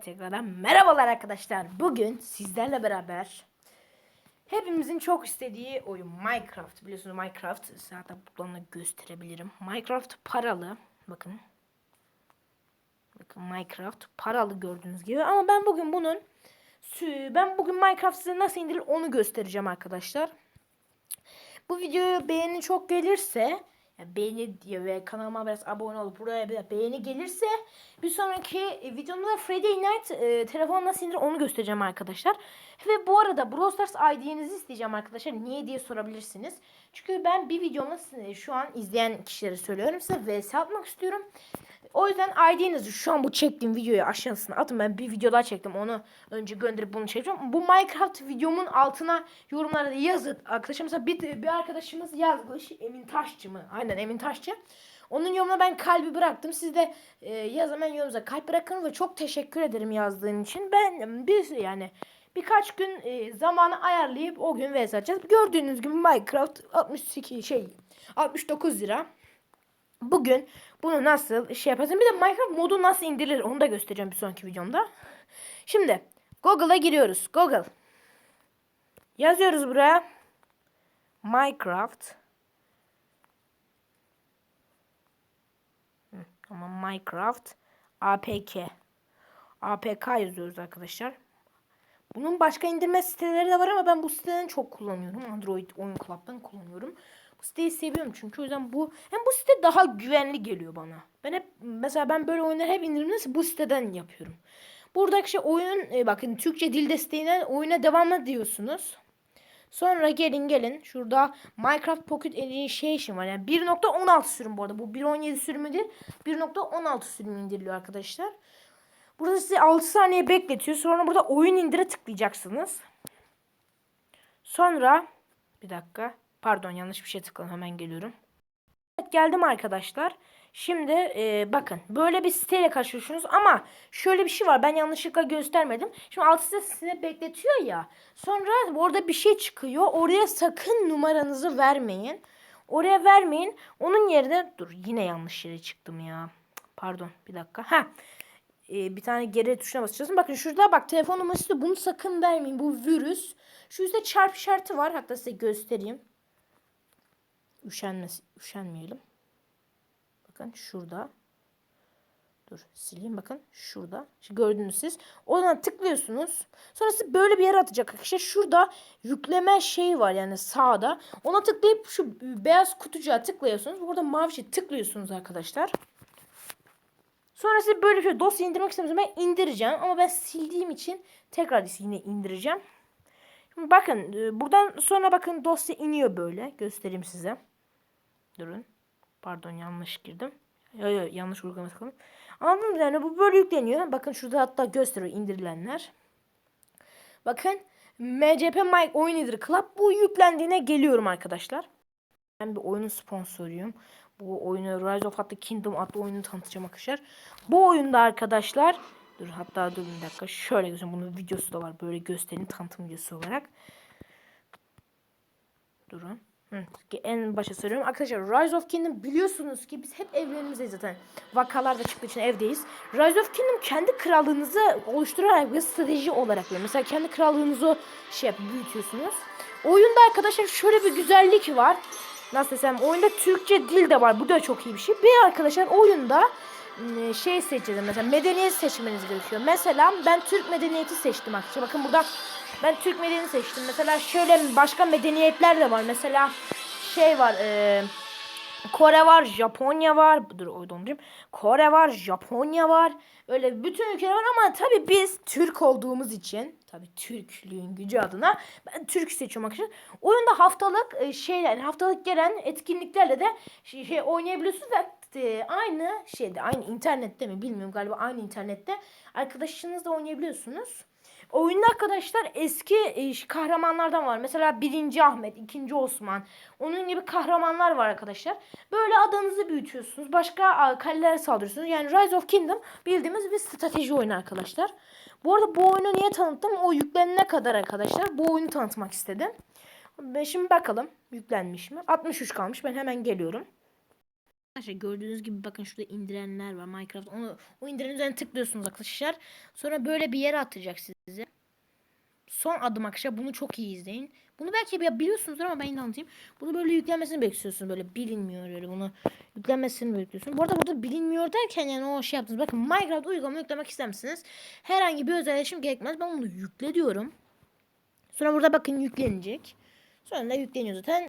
Tekrardan merhabalar arkadaşlar. Bugün sizlerle beraber hepimizin çok istediği oyun Minecraft. Biliyorsunuz Minecraft zaten buradan da gösterebilirim. Minecraft paralı. Bakın. Bakın Minecraft paralı gördüğünüz gibi. Ama ben bugün bunun ben bugün Minecraft size nasıl indirilir onu göstereceğim arkadaşlar. Bu videoya beğeni çok gelirse yani beğeni diye ve kanalıma biraz abone olup buraya bir beğeni gelirse bir sonraki e, videomda Friday Night e, telefon nasıl indirir onu göstereceğim arkadaşlar. Ve bu arada Brawl Stars ID'nizi isteyeceğim arkadaşlar. Niye diye sorabilirsiniz. Çünkü ben bir videomu size- şu an izleyen kişilere söylüyorum. Size vs atmak istiyorum. O yüzden ID'nizi şu an bu çektiğim videoyu aşağısına atın. Ben bir video daha çektim. Onu önce gönderip bunu çekeceğim. Bu Minecraft videomun altına yorumlarda yazın. Arkadaşlar mesela bir, bir arkadaşımız yazmış. Emin Taşçı mı? Aynen Emin Taşçı. Onun yorumuna ben kalbi bıraktım. Siz de e, yaz hemen yorumunuza kalp bırakın ve çok teşekkür ederim yazdığın için. Ben bir yani birkaç gün e, zamanı ayarlayıp o gün vs. Gördüğünüz gibi Minecraft 62 şey 69 lira. Bugün bunu nasıl şey yaparsın? Bir de Minecraft modu nasıl indirilir onu da göstereceğim bir sonraki videomda. Şimdi Google'a giriyoruz. Google. Yazıyoruz buraya. Minecraft. Tamam Minecraft APK. APK yazıyoruz arkadaşlar. Bunun başka indirme siteleri de var ama ben bu siteden çok kullanıyorum. Android oyun club'dan kullanıyorum. Bu siteyi seviyorum çünkü o yüzden bu hem bu site daha güvenli geliyor bana. Ben hep mesela ben böyle oyunları hep indirimde bu siteden yapıyorum. Buradaki şey oyun e, bakın Türkçe dil desteğiyle oyuna devam ediyorsunuz. Sonra gelin gelin şurada Minecraft Pocket Edition var. Yani 1.16 sürüm bu arada. Bu 1.17 sürümü değil. 1.16 sürümü indiriliyor arkadaşlar. Burada size 6 saniye bekletiyor. Sonra burada oyun indire tıklayacaksınız. Sonra bir dakika. Pardon yanlış bir şey tıkladım. Hemen geliyorum. Evet geldim arkadaşlar. Şimdi e, bakın böyle bir siteyle karşılaşıyorsunuz ama şöyle bir şey var ben yanlışlıkla göstermedim. Şimdi alt site size bekletiyor ya. Sonra orada bir şey çıkıyor. Oraya sakın numaranızı vermeyin. Oraya vermeyin. Onun yerine dur yine yanlış yere çıktım ya. Pardon bir dakika. Ha e, bir tane geri tuşuna basacaksın. Bakın şurada bak telefon numarası da bunu sakın vermeyin. Bu virüs. Şu yüzde çarpı işareti var. Hatta size göstereyim. Üşenmesi, üşenmeyelim. Bakın şurada. Dur sileyim bakın şurada. Şimdi gördünüz siz. Ona tıklıyorsunuz. Sonra sizi böyle bir yere atacak arkadaşlar. Şurada yükleme şeyi var yani sağda. Ona tıklayıp şu beyaz kutucuğa tıklıyorsunuz. Burada mavi şey tıklıyorsunuz arkadaşlar. Sonra size böyle bir şey dosya indirmek istemiyorsam ben indireceğim. Ama ben sildiğim için tekrar yine indireceğim. Şimdi bakın e, buradan sonra bakın dosya iniyor böyle. Göstereyim size. Durun. Pardon yanlış girdim. Yo, yo, yanlış uygulama tıkladım. Anladınız yani bu böyle yükleniyor. Bakın şurada hatta gösteriyor indirilenler. Bakın MCP Mike Oyun Nedir Club bu yüklendiğine geliyorum arkadaşlar. Ben bir oyunun sponsoruyum. Bu oyunu Rise of the Kingdom adlı oyunu tanıtacağım arkadaşlar. Bu oyunda arkadaşlar dur hatta dur bir dakika şöyle göstereyim. Bunun videosu da var. Böyle göstereyim tanıtım videosu olarak. Durun. En başa söylüyorum. Arkadaşlar Rise of Kingdom biliyorsunuz ki biz hep evlerimizdeyiz zaten. Vakalar da çıktığı için evdeyiz. Rise of Kingdom kendi krallığınızı oluşturarak ve strateji olarak böyle. Mesela kendi krallığınızı şey yap, büyütüyorsunuz. Oyunda arkadaşlar şöyle bir güzellik var. Nasıl desem oyunda Türkçe dil de var. Bu da çok iyi bir şey. Bir arkadaşlar oyunda şey seçeceğiz mesela medeniyet seçmeniz gerekiyor. Mesela ben Türk medeniyeti seçtim arkadaşlar. Bakın burada ben Türk medeniyeti seçtim. Mesela şöyle başka medeniyetler de var. Mesela şey var. E, Kore var, Japonya var. Dur o dondurayım. Kore var, Japonya var. Öyle bütün ülkeler var ama tabii biz Türk olduğumuz için tabii Türklüğün gücü adına ben Türk seçiyorum arkadaşlar. Oyunda haftalık e, şeyler, haftalık gelen etkinliklerle de şey, şey oynayabiliyorsunuz ve e, aynı şeyde, aynı internette mi bilmiyorum galiba aynı internette arkadaşınızla oynayabiliyorsunuz. Oyunda arkadaşlar eski e, kahramanlardan var. Mesela 1. Ahmet, 2. Osman. Onun gibi kahramanlar var arkadaşlar. Böyle adanızı büyütüyorsunuz. Başka kalelere saldırıyorsunuz. Yani Rise of Kingdom bildiğimiz bir strateji oyunu arkadaşlar. Bu arada bu oyunu niye tanıttım? O yüklenene kadar arkadaşlar bu oyunu tanıtmak istedim. Şimdi bakalım yüklenmiş mi? 63 kalmış. Ben hemen geliyorum. Arkadaşlar gördüğünüz gibi bakın şurada indirenler var Minecraft. Onu, o indirenin üzerine tıklıyorsunuz arkadaşlar. Sonra böyle bir yere atacak sizi. Son adım arkadaşlar bunu çok iyi izleyin. Bunu belki biliyorsunuzdur ama ben yine anlatayım. Bunu böyle yüklenmesini bekliyorsunuz böyle bilinmiyor öyle bunu yüklenmesini bekliyorsun. Bu arada burada bilinmiyor derken yani o şey yaptınız. Bakın Minecraft uygulama yüklemek ister? Herhangi bir özelleşim gerekmez. Ben bunu yükle diyorum. Sonra burada bakın yüklenecek. Sonra da yükleniyor zaten.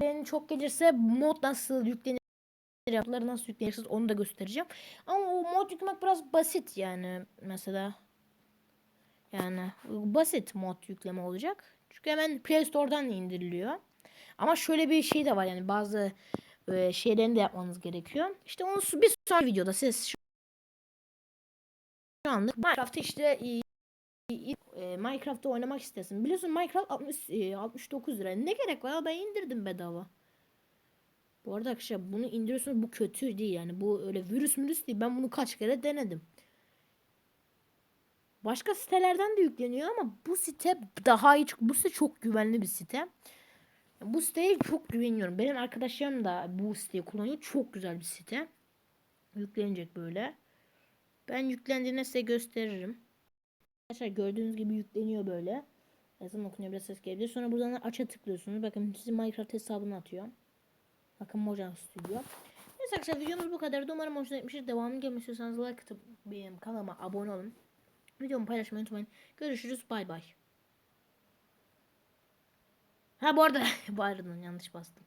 Ben çok gelirse mod nasıl yüklenir yapıları nasıl yüklenirsiniz onu da göstereceğim. Ama o mod yüklemek biraz basit yani mesela. Yani basit mod yükleme olacak. Çünkü hemen Play Store'dan indiriliyor. Ama şöyle bir şey de var yani bazı e, şeylerini de yapmanız gerekiyor. İşte onu bir sonraki videoda siz şu anlık Minecraft'ı işte e, e, Minecraft'ta oynamak istesin. Biliyorsun Minecraft 60, e, 69 lira. Ne gerek var? Ben indirdim bedava. Bu arada arkadaşlar bunu indiriyorsunuz bu kötü değil yani. Bu öyle virüs virüs değil. Ben bunu kaç kere denedim. Başka sitelerden de yükleniyor ama bu site daha iyi. Bu site çok güvenli bir site. Bu siteye çok güveniyorum. Benim arkadaşlarım da bu siteyi kullanıyor. Çok güzel bir site. Yüklenecek böyle. Ben yüklendiğinde size gösteririm. Arkadaşlar gördüğünüz gibi yükleniyor böyle. Yazım okunuyor biraz ses gelebilir. Sonra buradan aç'a tıklıyorsunuz. Bakın sizin Minecraft hesabını atıyor. Bakın Mojang Studio. Neyse arkadaşlar videomuz bu kadar. Umarım hoşuna gitmiştir. Devamını gelmek istiyorsanız like atıp benim kanalıma abone olun. Videomu paylaşmayı unutmayın. Görüşürüz. Bay bay. Ha bu arada arada yanlış bastım.